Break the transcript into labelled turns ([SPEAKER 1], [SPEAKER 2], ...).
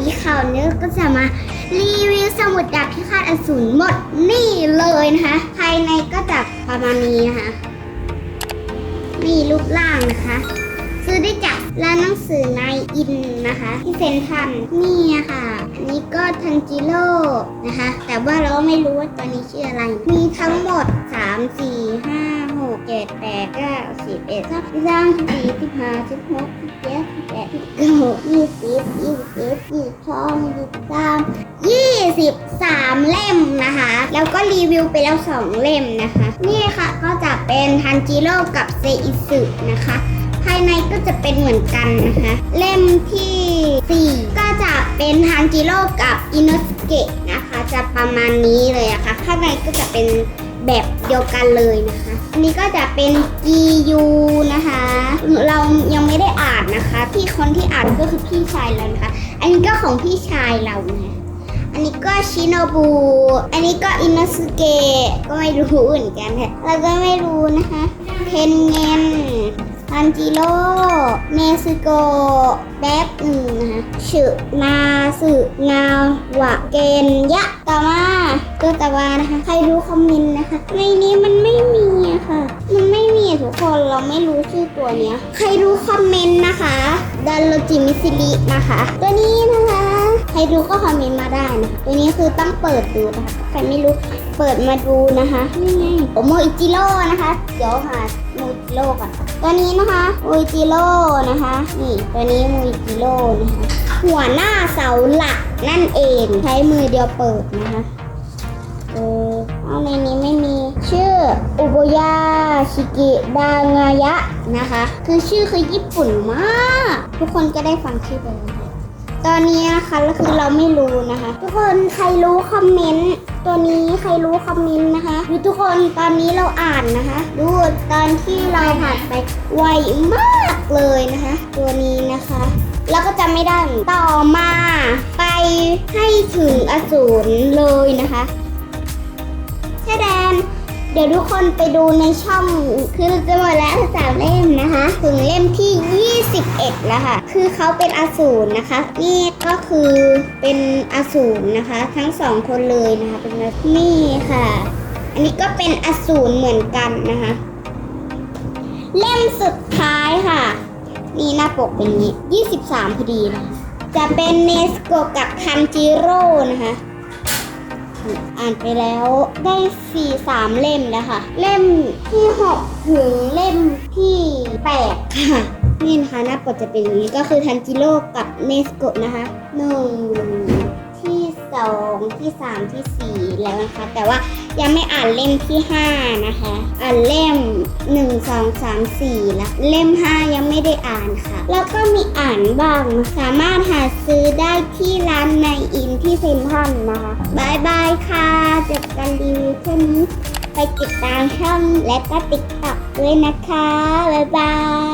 [SPEAKER 1] ดีข่าวเนื้อก็จะมารีวิวสมุดดาบพิฆาตอสูรหมดนี่เลยนะคะภายในก็จะประมาณนี้นะคะมีรูปร่างนะคะซื้อได้จากร้านหนังสือนายอินนะคะ ที่เซนทันนี่ค่ะ อันนี้ก็ทันจิโร่นะคะ แต่ว่าเราไม่รู้ว่าตอนนี้ชื่ออะไรมีทั้งหมด 3 4 5 6 7 8 9 10 11 12 13 14 15 16 17 18 19 20 21 22 23 23เล่มนะคะ แล้วก็รีวิวไปแล้ว2เล่มนะคะ นี่ค่ะก็จะเป็นทันจิโร่กับเซอิสึนะคะภายในก็จะเป็นเหมือนกันนะคะเล่มที่4ก็จะเป็นทางกิโลกับอินุนสเกะนะคะ จะประมาณนี้เลยนะคะข้างในก็จะเป็นแบบเดียวกันเลยนะคะ อันนี้ก็จะเป็นกีย u นะคะเรายังไม่ได้อ่านนะคะพี่คนที่อ่านก็คือพี่ชายเรานะคะอันนี้ก็ของพี่ชายเรานะอันนี้ก็ชิโนบุอันนี้ก็อินสเกะก็ไม่รู้เหมือนกันค่ะเราก็ไม่รู้นะคะเพนเงินฮันจิโร่เมซิโกแบบหนึ่งนะคะชุนาสึนาวะเกนยะตาวาตัวตาวานะคะ ใครรู้คอมเมนต์นะคะ ในนี้มันไม่มีอะค่ะ มันไม่มีทุกคนเราไม่รู้ชื่อตัวเนี้ย ใครรู้คอมเมนต์นะคะดันโลจิมิซิลินะคะตัวนี้นะคะ ใครรู้ก็คอมเมนต์มาได้นะคะตัวนี้คือต้องเปิดดูนะคะใครไม่รู้เปิดมาดูนะคะนี่ไงโอโมอิจิโร่นะคะ เดี๋ยวหาโมอิจิโร่ก่อนตัวนี้นะคะโมอิจิโร่นะคะ นี่ ตัวนี้โมอิจิโร่นะคะหัวหน้าเสาหลักนั่นเอง ใช้มือเดียวเปิดนะคะ เออเอาในนี้ไม่มีชื่ออุโบยาชิกิดางายะนะคะ คือชื่อคือญี่ปุ่นมาก ทุกคนก็ได้ฟังชื่อไปแล้วตอนนี้นะคะก็คือเราไม่รู้นะคะ ทุกคนใครรู้คอมเมนต์ตัวนี้ใครรู้คอมเมนต์นะคะทุกคนตอนนี้เราอ่านนะคะ ดูตอนที่เราผ่านไปไวมากเลยนะคะ ตัวนี้นะคะแล้วก็จะไม่ได้ต่อมาไปให้ถึงอสูรเลยนะคะแค่แดนเดี๋ยวทุกคนไปดูในช่องคือจะหมดแล้วสามเล่มนะคะถึงเล่มที่ 21แล้วค่ะคือเขาเป็นอสูรนะคะ นี่ก็คือเป็นอสูรนะคะ ทั้งสองคนเลยนะคะเป็นนี่ค่ะ อันนี้ก็เป็นอสูรเหมือนกันนะคะ เล่มสุดท้ายค่ะ นี่หน้าปกเป็นนี้23พอดีนะคะจะเป็นเนสโกกับคันจิโร่นะคะ อ่านไปแล้วได้สี่สามเล่มแล้วค่ะเล่มที่หกถึงเล่มที่แปดค่ะนี่นะคะหน้าปกจะเป็นอย่างนี้ก็คือทันจิโร่กับเนสโกะนะคะหนึ่งที่สองที่สามที่สี่แล้วนะคะ แต่ว่ายังไม่อ่านเล่มที่ห้านะคะอ่านเล่มหนึ่งสองสามสี่แล้ว เล่มห้ายังไม่ได้อ่านค่ะ แล้วก็มีอ่านบ้างสามารถหาซื้อได้ที่ร้านในอินที่เซนทรัลนะคะบายบายค่ะเจอกันรีวิวเช่นนี้ไปติดตามช่องและก็ติ๊กต็อกด้วยนะคะบ๊ายบาย